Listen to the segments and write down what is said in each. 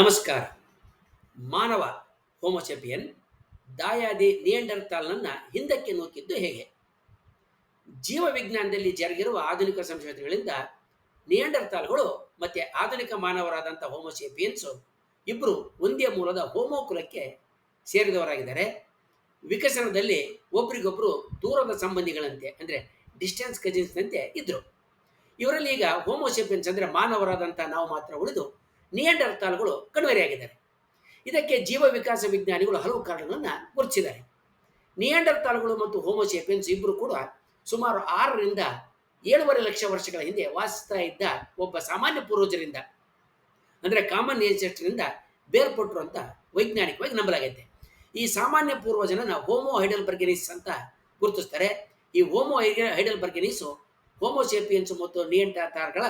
ನಮಸ್ಕಾರ. ಮಾನವ ಹೋಮೋಸೆಪಿಯನ್ ದಾಯಾದಿ ನಿಯಂಡರ್ತಾಲ್ನನ್ನು ಹಿಂದಕ್ಕೆ ನೂಕಿದ್ದು ಹೇಗೆ? ಜೀವ ವಿಜ್ಞಾನದಲ್ಲಿ ಜರುಗಿರುವ ಆಧುನಿಕ ಸಂಶೋಧನೆಗಳಿಂದ ನಿಯಂಡರ್ತಾಲ್ಗಳು ಮತ್ತೆ ಆಧುನಿಕ ಮಾನವರಾದಂಥ ಹೋಮೋಸೆಪಿಯನ್ಸು ಇಬ್ಬರು ಒಂದೇ ಮೂಲದ ಹೋಮೋ ಕುಲಕ್ಕೆ ಸೇರಿದವರಾಗಿದ್ದಾರೆ. ವಿಕಸನದಲ್ಲಿ ಒಬ್ರಿಗೊಬ್ರು ದೂರದ ಸಂಬಂಧಿಗಳಂತೆ, ಅಂದರೆ ಡಿಸ್ಟೆನ್ಸ್ ಕಜಿನ್ಸ್ನಂತೆ ಇದ್ದರು ಇವರಲ್ಲಿ ಈಗ ಹೋಮೋಸೆಪಿಯನ್ಸ್ ಅಂದರೆ ಮಾನವರಾದಂಥ ನಾವು ಮಾತ್ರ ಉಳಿದು ನಿಯಂಡರ್ತಾಲ್ಗಳು ಕಣ್ಮರೆಯಾಗಿದ್ದಾರೆ. ಇದಕ್ಕೆ ಜೀವ ವಿಕಾಸ ವಿಜ್ಞಾನಿಗಳು ಹಲವು ಕಾರಣಗಳನ್ನು ಗುರುತಿಸಿದ್ದಾರೆ. ನಿಯಂಡರ್ತಾಲ್ಗಳು ಮತ್ತು ಹೋಮೋಸೇಪಿಯನ್ಸ್ ಇಬ್ಬರು ಕೂಡ ಸುಮಾರು ಆರರಿಂದ ಏಳುವರೆ ಲಕ್ಷ ವರ್ಷಗಳ ಹಿಂದೆ ವಾಸಿಸ್ತಾ ಇದ್ದ ಒಬ್ಬ ಸಾಮಾನ್ಯ ಪೂರ್ವಜರಿಂದ, ಅಂದರೆ ಕಾಮನ್ ಏನ್ಸೆಸ್ಟರಿಂದ ಬೇರ್ಪಟ್ಟರು ಅಂತ ವೈಜ್ಞಾನಿಕವಾಗಿ ನಂಬಲಾಗೈತೆ. ಈ ಸಾಮಾನ್ಯ ಪೂರ್ವಜನನ ಹೋಮೋ ಹೈಡಲ್ ಬರ್ಗೆನಿಸ್ ಅಂತ ಗುರುತಿಸ್ತಾರೆ. ಈ ಹೋಮೋ ಹೈಡಲ್ಬರ್ಗೆನಿಸು ಹೋಮೋಸೇಪಿಯನ್ಸ್ ಮತ್ತು ನಿಯಂಟಾತಾರ್ಗಳ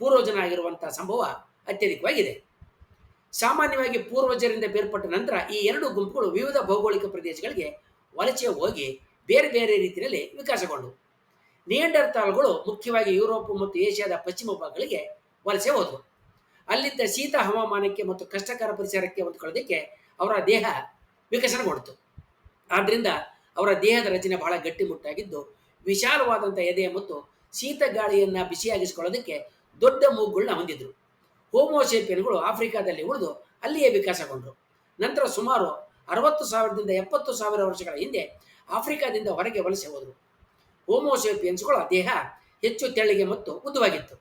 ಪೂರ್ವಜನ ಆಗಿರುವಂಥ ಸಂಭವ ಅತ್ಯಧಿಕವಾಗಿದೆ. ಸಾಮಾನ್ಯವಾಗಿ ಪೂರ್ವಜರಿಂದ ಬೇರ್ಪಟ್ಟ ನಂತರ ಈ ಎರಡು ಗುಂಪುಗಳು ವಿವಿಧ ಭೌಗೋಳಿಕ ಪ್ರದೇಶಗಳಿಗೆ ವಲಸೆ ಹೋಗಿ ಬೇರೆ ಬೇರೆ ರೀತಿಯಲ್ಲಿ ವಿಕಾಸಗೊಂಡವು ನಿಯಂಡರ್ತಾಲ್ಗಳು ಮುಖ್ಯವಾಗಿ ಯುರೋಪ್ ಮತ್ತು ಏಷ್ಯಾದ ಪಶ್ಚಿಮ ಭಾಗಗಳಿಗೆ ವಲಸೆ ಹೋದವು. ಅಲ್ಲಿದ್ದ ಶೀತ ಹವಾಮಾನಕ್ಕೆ ಮತ್ತು ಕಷ್ಟಕರ ಪರಿಸರಕ್ಕೆ ಹೊಂದ್ಕೊಳ್ಳೋದಕ್ಕೆ ಅವರ ದೇಹ ವಿಕಸನಗೊಂಡಿತು. ಆದ್ದರಿಂದ ಅವರ ದೇಹದ ರಚನೆ ಬಹಳ ಗಟ್ಟಿಮುಟ್ಟಾಗಿದ್ದು ವಿಶಾಲವಾದಂಥ ಎದೆ ಮತ್ತು ಶೀತ ಗಾಳಿಯನ್ನು ಬಿಸಿಯಾಗಿಸಿಕೊಳ್ಳೋದಕ್ಕೆ ದೊಡ್ಡ ಮೂಗುಗಳನ್ನ ಹೊಂದಿದ್ರು. ಹೋಮೋಸೇಪಿಯನ್ಗಳು ಆಫ್ರಿಕಾದಲ್ಲಿ ಉಳಿದು ಅಲ್ಲಿಯೇ ವಿಕಾಸಗೊಂಡರು. ನಂತರ ಸುಮಾರು ಅರವತ್ತು ಸಾವಿರದಿಂದ ಎಪ್ಪತ್ತು ಸಾವಿರ ವರ್ಷಗಳ ಹಿಂದೆ ಆಫ್ರಿಕಾದಿಂದ ಹೊರಗೆ ವಲಸೆ ಹೋದರು. ಹೋಮೋಸೇಪಿಯನ್ಸ್ಗಳ ದೇಹ ಹೆಚ್ಚು ತೆಳ್ಳಗೆ ಮತ್ತು ಉದ್ದವಾಗಿತ್ತು.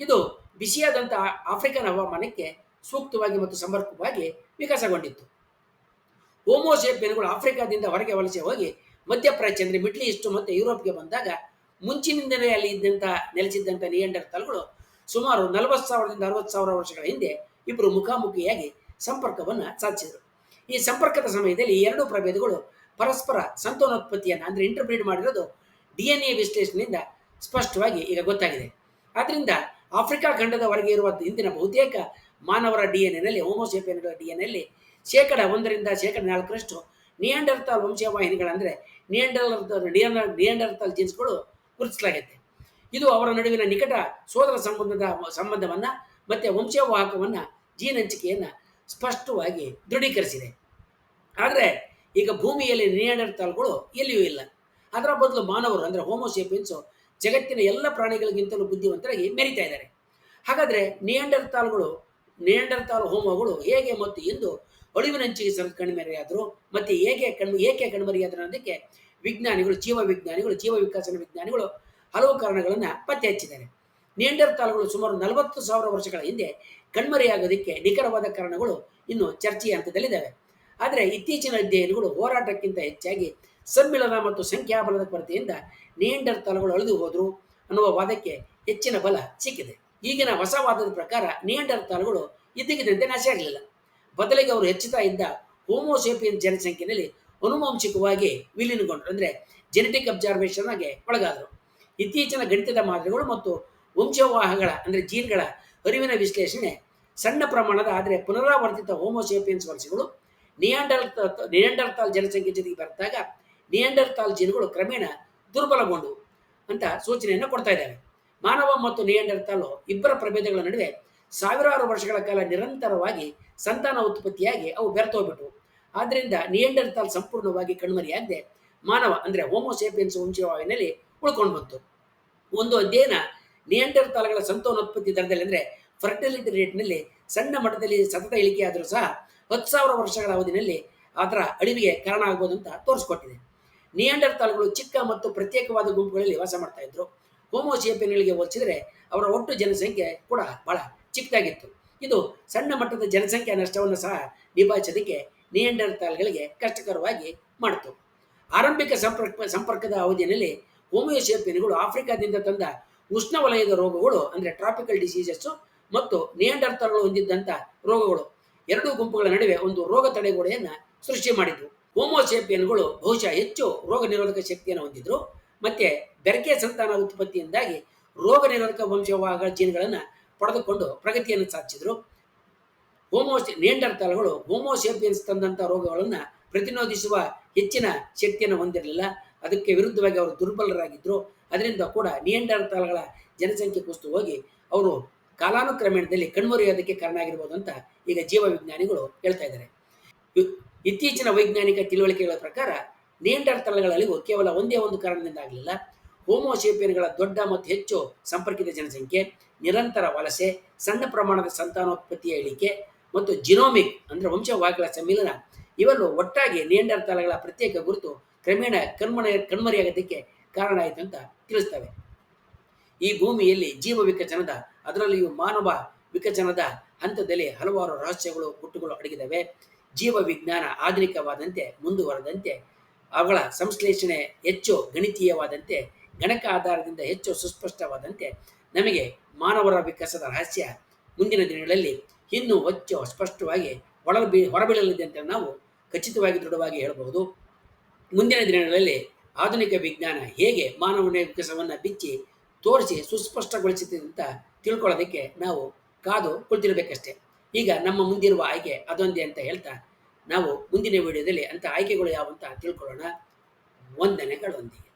ಇದು ಬಿಸಿಯಾದಂಥ ಆಫ್ರಿಕನ್ ಹವಾಮಾನಕ್ಕೆ ಸೂಕ್ತವಾಗಿ ಮತ್ತು ಸಮರ್ಪಕವಾಗಿ ವಿಕಾಸಗೊಂಡಿತ್ತು. ಹೋಮೋಸೇಪಿಯನ್ಗಳು ಆಫ್ರಿಕಾದಿಂದ ಹೊರಗೆ ವಲಸೆ ಹೋಗಿ ಮಧ್ಯಪ್ರಾಚ್ಯ ಅಂದರೆ ಮಿಡ್ಲ್ ಈಸ್ಟ್ ಮತ್ತು ಯುರೋಪ್ಗೆ ಬಂದಾಗ ಮುಂಚಿನಿಂದಲೇ ಅಲ್ಲಿ ಇದ್ದಂಥ ನೆಲೆಸಿದ್ದಂಥ ನಿಯಂಡರ್ತಾಲ್ಗಳು ಸುಮಾರು ನಲವತ್ತು ಸಾವಿರದಿಂದ ಅರವತ್ತು ಸಾವಿರ ವರ್ಷಗಳ ಹಿಂದೆ ಇಬ್ಬರು ಮುಖಾಮುಖಿಯಾಗಿ ಸಂಪರ್ಕವನ್ನು ಸಾಧಿಸಿದರು. ಈ ಸಂಪರ್ಕದ ಸಮಯದಲ್ಲಿ ಈ ಎರಡು ಪ್ರಭೇದಗಳು ಪರಸ್ಪರ ಸಂತಾನೋತ್ಪತ್ತಿಯನ್ನು ಅಂದರೆ ಇಂಟರ್ಬ್ರೀಡ್ ಮಾಡಿರೋದು ಡಿ ಎನ್ ಎ ವಿಶ್ಲೇಷಣೆಯಿಂದ ಸ್ಪಷ್ಟವಾಗಿ ಈಗ ಗೊತ್ತಾಗಿದೆ. ಆದ್ದರಿಂದ ಆಫ್ರಿಕಾ ಖಂಡದ ಹೊರಗೆ ಇರುವ ಹಿಂದಿನ ಬಹುತೇಕ ಮಾನವರ ಡಿ ಎನ್ ಎನಲ್ಲಿ ಹೋಮೋಸೇಪಿಯನ್ಗಳ ಡಿ ಎನ್ ಎಲ್ಲಿ ಶೇಕಡ ಒಂದರಿಂದ ಶೇಕಡ ನಾಲ್ಕರಷ್ಟು ನಿಯಂಡರ್ತಾಲ್ ವಂಶವಾಹಿನಿಗಳಂದರೆ ನಿಯಂಡರ್ ನಿಯಂಡರ್ತಾಲ್ ಜೀನ್ಸ್ಗಳು ಗುರುತಿಸಲಾಗೈತೆ. ಇದು ಅವರ ನಡುವಿನ ನಿಕಟ ಸೋದರ ಸಂಬಂಧದ ಸಂಬಂಧವನ್ನು ಮತ್ತು ವಂಶವಾಹಕವನ್ನು ಜೀನಂಚಿಕೆಯನ್ನು ಸ್ಪಷ್ಟವಾಗಿ ದೃಢೀಕರಿಸಿದೆ. ಆದರೆ ಈಗ ಭೂಮಿಯಲ್ಲಿ ನಿಯಂಡರ್ತಾಲ್ಗಳು ಎಲ್ಲಿಯೂ ಇಲ್ಲ. ಅದರ ಬದಲು ಮಾನವರು ಅಂದರೆ ಹೋಮೋಸೇಪಿಯನ್ಸು ಜಗತ್ತಿನ ಎಲ್ಲ ಪ್ರಾಣಿಗಳಿಗಿಂತಲೂ ಬುದ್ಧಿವಂತರಾಗಿ ಮೆರಿತಾ ಇದ್ದಾರೆ. ಹಾಗಾದರೆ ನಿಯಂಡರ್ತಾಲ್ಗಳು ನಿಯಂಡರ್ತಾಲ್ ಹೋಮಗಳು ಹೇಗೆ ಮತ್ತು ಎಂದು ಅಳಿವಿನಂಚಿಗೆ ಸರ್ ಕಣ್ಮರೆಯಾದರು ಮತ್ತು ಹೇಗೆ ಕಣ್ ಏಕೆ ಕಣ್ಮರೆಯಾದರು ಅನ್ನೋದಕ್ಕೆ ವಿಜ್ಞಾನಿಗಳು ಜೀವ ವಿಜ್ಞಾನಿಗಳು ಜೀವ ವಿಕಾಸನ ವಿಜ್ಞಾನಿಗಳು ಹಲವು ಕಾರಣಗಳನ್ನು ಪತ್ತೆ ಹಚ್ಚಿದ್ದಾರೆ. ನಿಯಂಡರ್ತಾಲ್ಗಳು ಸುಮಾರು ನಲವತ್ತು ಸಾವಿರ ವರ್ಷಗಳ ಹಿಂದೆ ಕಣ್ಮರೆಯಾಗೋದಕ್ಕೆ ನಿಖರವಾದ ಕಾರಣಗಳು ಇನ್ನು ಚರ್ಚೆಯ ಹಂತದಲ್ಲಿದ್ದಾವೆ. ಆದರೆ ಇತ್ತೀಚಿನ ಅಧ್ಯಯನಗಳು ಹೋರಾಟಕ್ಕಿಂತ ಹೆಚ್ಚಾಗಿ ಸಮ್ಮಿಲನ ಮತ್ತು ಸಂಖ್ಯಾಬಲದ ಕೊರತೆಯಿಂದ ನಿಯಂಡರ್ತಾಲ್ಗಳು ಅಳಿದು ಹೋದರು ಅನ್ನುವ ವಾದಕ್ಕೆ ಹೆಚ್ಚಿನ ಬಲ ಸಿಕ್ಕಿದೆ. ಈಗಿನ ಹೊಸ ವಾದದ ಪ್ರಕಾರ ನಿಯಂಡರ್ತಾಲ್ಗಳು ಇದ್ದಕ್ಕಿದ್ದಂತೆ ನಾಶ ಆಗಲಿಲ್ಲ. ಬದಲಿಗೆ ಅವರು ಹೆಚ್ಚುತ್ತಾ ಇದ್ದ ಹೋಮೋಸೇಪಿಯನ್ ಜನಸಂಖ್ಯೆಯಲ್ಲಿ ಅನುವಂಶಿಕವಾಗಿ ವಿಲೀನಗೊಂಡರು ಅಂದರೆ ಜೆನೆಟಿಕ್ ಅಬ್ಸರ್ವೇಷನ್ಗೆ ಒಳಗಾದರು. ಇತ್ತೀಚಿನ ಗಣಿತದ ಮಾದರಿಗಳು ಮತ್ತು ವಂಶವಾಹಗಳ, ಅಂದರೆ ಜೀನ್ಗಳ ಅರಿವಿನ ವಿಶ್ಲೇಷಣೆ ಸಣ್ಣ ಪ್ರಮಾಣದ ಆದರೆ ಪುನರಾವರ್ತಿತ ಹೋಮೋಸೇಪಿಯನ್ಸ್ ವಲಸೆಗಳು ನಿಯಾಂಡರ್ ನಿಯಾಂಡರ್ತಾಲ್ ಜನಸಂಖ್ಯೆ ಜೊತೆಗೆ ಬರೆದಾಗ ನಿಯಾಂಡರ್ತಾಲ್ ಜೀನ್ಗಳು ಕ್ರಮೇಣ ದುರ್ಬಲಗೊಂಡವು ಅಂತ ಸೂಚನೆಯನ್ನು ಕೊಡ್ತಾ ಇದ್ದಾವೆ. ಮಾನವ ಮತ್ತು ನಿಯಾಂಡರ್ತಾಲು ಇಬ್ಬರ ಪ್ರಭೇದಗಳ ನಡುವೆ ಸಾವಿರಾರು ವರ್ಷಗಳ ಕಾಲ ನಿರಂತರವಾಗಿ ಸಂತಾನ ಉತ್ಪತ್ತಿಯಾಗಿ ಅವು ಬೆರೆತೋಗ್ಬಿಟ್ವು. ಆದ್ದರಿಂದ ನಿಯಂಡರ್ತಾಲ್ ಸಂಪೂರ್ಣವಾಗಿ ಕಣ್ಮರಿಯಾಗದೆ ಮಾನವ, ಅಂದರೆ ಹೋಮೋಸೇಪಿಯನ್ಸ್ ವಂಶವಾಹಿನಲ್ಲಿ ಉಳ್ಕೊಂಡು ಬಂತು. ಒಂದು ಅಧ್ಯಯನ ನಿಯಂಡರ್ತಾಲ್ಗಳ ಸಂತಾನೋತ್ಪತ್ತಿ ದರದಲ್ಲಿ ಅಂದರೆ ಫರ್ಟಿಲಿಟಿ ರೇಟ್ನಲ್ಲಿ ಸಣ್ಣ ಮಟ್ಟದಲ್ಲಿ ಸತತ ಇಳಿಕೆ ಆದರೂ ಸಹ ಹತ್ತು ಸಾವಿರ ವರ್ಷಗಳ ಅವಧಿಯಲ್ಲಿ ಅದರ ಅಳಿವಿಗೆ ಕಾರಣ ಆಗ್ಬೋದು ಅಂತ ತೋರಿಸ್ಕೊಟ್ಟಿದೆ. ನಿಯಂಡರ್ತಾಲ್ಗಳು ಚಿಕ್ಕ ಮತ್ತು ಪ್ರತ್ಯೇಕವಾದ ಗುಂಪುಗಳಲ್ಲಿ ವಾಸ ಮಾಡ್ತಾ ಇದ್ರು. ಹೋಮೋಸೇಪಿಯನ್ಗಳಿಗೆ ಹೋಲಿಸಿದರೆ ಅವರ ಒಟ್ಟು ಜನಸಂಖ್ಯೆ ಕೂಡ ಬಹಳ ಚಿಕ್ಕದಾಗಿತ್ತು. ಇದು ಸಣ್ಣ ಮಟ್ಟದ ಜನಸಂಖ್ಯಾ ನಷ್ಟವನ್ನು ಸಹ ನಿಭಾಯಿಸೋದಕ್ಕೆ ನಿಯಂಡರ್ತಾಲ್ಗಳಿಗೆ ಕಷ್ಟಕರವಾಗಿ ಮಾಡಿತು. ಆರಂಭಿಕ ಸಂಪರ್ಕ, ಸಂಪರ್ಕದ ಅವಧಿಯಲ್ಲಿ ಹೋಮಿಯೋಸೇಪಿಯನ್ಗಳು ಆಫ್ರಿಕಾದಿಂದ ತಂದ ಉಷ್ಣವಲಯದ ರೋಗಗಳು, ಅಂದರೆ ಟ್ರಾಪಿಕಲ್ ಡಿಸೀಸಸ್ಸು ಮತ್ತು ನಿಯಂಡರ್ತಾಲ್ಗಳು ಹೊಂದಿದ್ದಂಥ ರೋಗಗಳು. ಎರಡು ಗುಂಪುಗಳ ನಡುವೆ ಒಂದು ರೋಗ ತಡೆಗೋಡೆಯನ್ನು ಸೃಷ್ಟಿ ಮಾಡಿದ್ವು ಹೋಮೋಸೇಪಿಯನ್ಗಳು ಬಹುಶಃ ಹೆಚ್ಚು ರೋಗ ನಿರೋಧಕ ಶಕ್ತಿಯನ್ನು ಹೊಂದಿದ್ರು. ಮತ್ತೆ ಬೆರಕೆ ಸಂತಾನ ಉತ್ಪತ್ತಿಯಿಂದಾಗಿ ರೋಗ ನಿರೋಧಕ ವಂಶವಾಹಗಳ ಜೀನ್ಗಳನ್ನು ಪಡೆದುಕೊಂಡು ಪ್ರಗತಿಯನ್ನು ಸಾಧಿಸಿದರು. ಹೋಮೋ ಹೋಮೋಸೇಪಿಯನ್ಸ್ ತಂದಂಥ ರೋಗಗಳನ್ನು ಪ್ರತಿರೋಧಿಸುವ ಹೆಚ್ಚಿನ ಶಕ್ತಿಯನ್ನು ಹೊಂದಿರಲಿಲ್ಲ. ಅದಕ್ಕೆ ವಿರುದ್ಧವಾಗಿ ಅವರು ದುರ್ಬಲರಾಗಿದ್ದರು ಅದರಿಂದ ಕೂಡ ನಿಯಂಡರ್ತಾಲ್ಗಳ ಜನಸಂಖ್ಯೆ ಕುಸಿತು ಹೋಗಿ ಅವರು ಕಾಲಾನುಕ್ರಮೇಣದಲ್ಲಿ ಕಣ್ಮರೆಯೋದಕ್ಕೆ ಕಾರಣ ಆಗಿರ್ಬೋದು ಅಂತ ಈಗ ಜೀವ ವಿಜ್ಞಾನಿಗಳು ಹೇಳ್ತಾ ಇದ್ದಾರೆ. ಇತ್ತೀಚಿನ ವೈಜ್ಞಾನಿಕ ತಿಳುವಳಿಕೆಗಳ ಪ್ರಕಾರ ನಿಯಂಡರ್ತಲಗಳ ಅಳಿವು ಕೇವಲ ಒಂದೇ ಒಂದು ಕಾರಣದಿಂದ ಆಗಲಿಲ್ಲ. ಹೋಮೋಶೇಪಿಯನ್ಗಳ ದೊಡ್ಡ ಮತ್ತು ಹೆಚ್ಚು ಸಂಪರ್ಕಿತ ಜನಸಂಖ್ಯೆ, ನಿರಂತರ ವಲಸೆ, ಸಣ್ಣ ಪ್ರಮಾಣದ ಸಂತಾನೋತ್ಪತ್ತಿಯ ಇಳಿಕೆ ಮತ್ತು ಜಿನೋಮಿಕ್ ಅಂದರೆ ವಂಶವಾಹಿಗಳ ಸಮ್ಮಿಲನ ಇವನ್ನು ಒಟ್ಟಾಗಿ ನಿಯಂಡರ್ತಲಗಳ ಪ್ರತ್ಯೇಕ ಗುರುತು ಕ್ರಮೇಣ ಕಣ್ಮನೆ ಕಣ್ಮರೆಯಾಗೋದಕ್ಕೆ ಕಾರಣ ಆಯಿತು ಅಂತ ತಿಳಿಸ್ತವೆ. ಈ ಭೂಮಿಯಲ್ಲಿ ಜೀವ ವಿಕಚನದ ಅದರಲ್ಲಿಯೂ ಮಾನವ ವಿಕಚನದ ಹಂತದಲ್ಲಿ ಹಲವಾರು ರಹಸ್ಯಗಳು, ಗುಟ್ಟುಗಳು ಅಡಗಿದವೆ. ಜೀವ ವಿಜ್ಞಾನ ಆಧುನಿಕವಾದಂತೆ ಮುಂದುವರೆದಂತೆ, ಅವುಗಳ ಸಂಶ್ಲೇಷಣೆ ಹೆಚ್ಚು ಗಣಿತೀಯವಾದಂತೆ, ಗಣಕ ಆಧಾರದಿಂದ ಹೆಚ್ಚು ಸುಸ್ಪಷ್ಟವಾದಂತೆ, ನಮಗೆ ಮಾನವರ ವಿಕಾಸದ ರಹಸ್ಯ ಮುಂದಿನ ದಿನಗಳಲ್ಲಿ ಇನ್ನೂ ಹೆಚ್ಚು ಸ್ಪಷ್ಟವಾಗಿ ಒಳಬಿ ಹೊರಬೀಳಲಿದೆ ಅಂತ ನಾವು ಖಚಿತವಾಗಿ ದೃಢವಾಗಿ ಹೇಳಬಹುದು. ಮುಂದಿನ ದಿನಗಳಲ್ಲಿ ಆಧುನಿಕ ವಿಜ್ಞಾನ ಹೇಗೆ ಮಾನವನ ವಿಕಾಸವನ್ನು ಬಿಚ್ಚಿ ತೋರಿಸಿ ಸುಸ್ಪಷ್ಟಗೊಳಿಸುತ್ತೆ ಅಂತ ತಿಳ್ಕೊಳ್ಳೋದಕ್ಕೆ ನಾವು ಕಾದು ಕುಳಿತಿರಬೇಕಷ್ಟೇ. ಈಗ ನಮ್ಮ ಮುಂದಿರುವ ಆಯ್ಕೆ ಅದೊಂದೇ ಅಂತ ಹೇಳ್ತಾ ನಾವು ಮುಂದಿನ ವಿಡಿಯೋದಲ್ಲಿ ಅಂಥ ಆಯ್ಕೆಗಳು ಯಾವ ಅಂತ ತಿಳ್ಕೊಳ್ಳೋಣ. ವಂದನೆಗಳೊಂದಿಗೆ.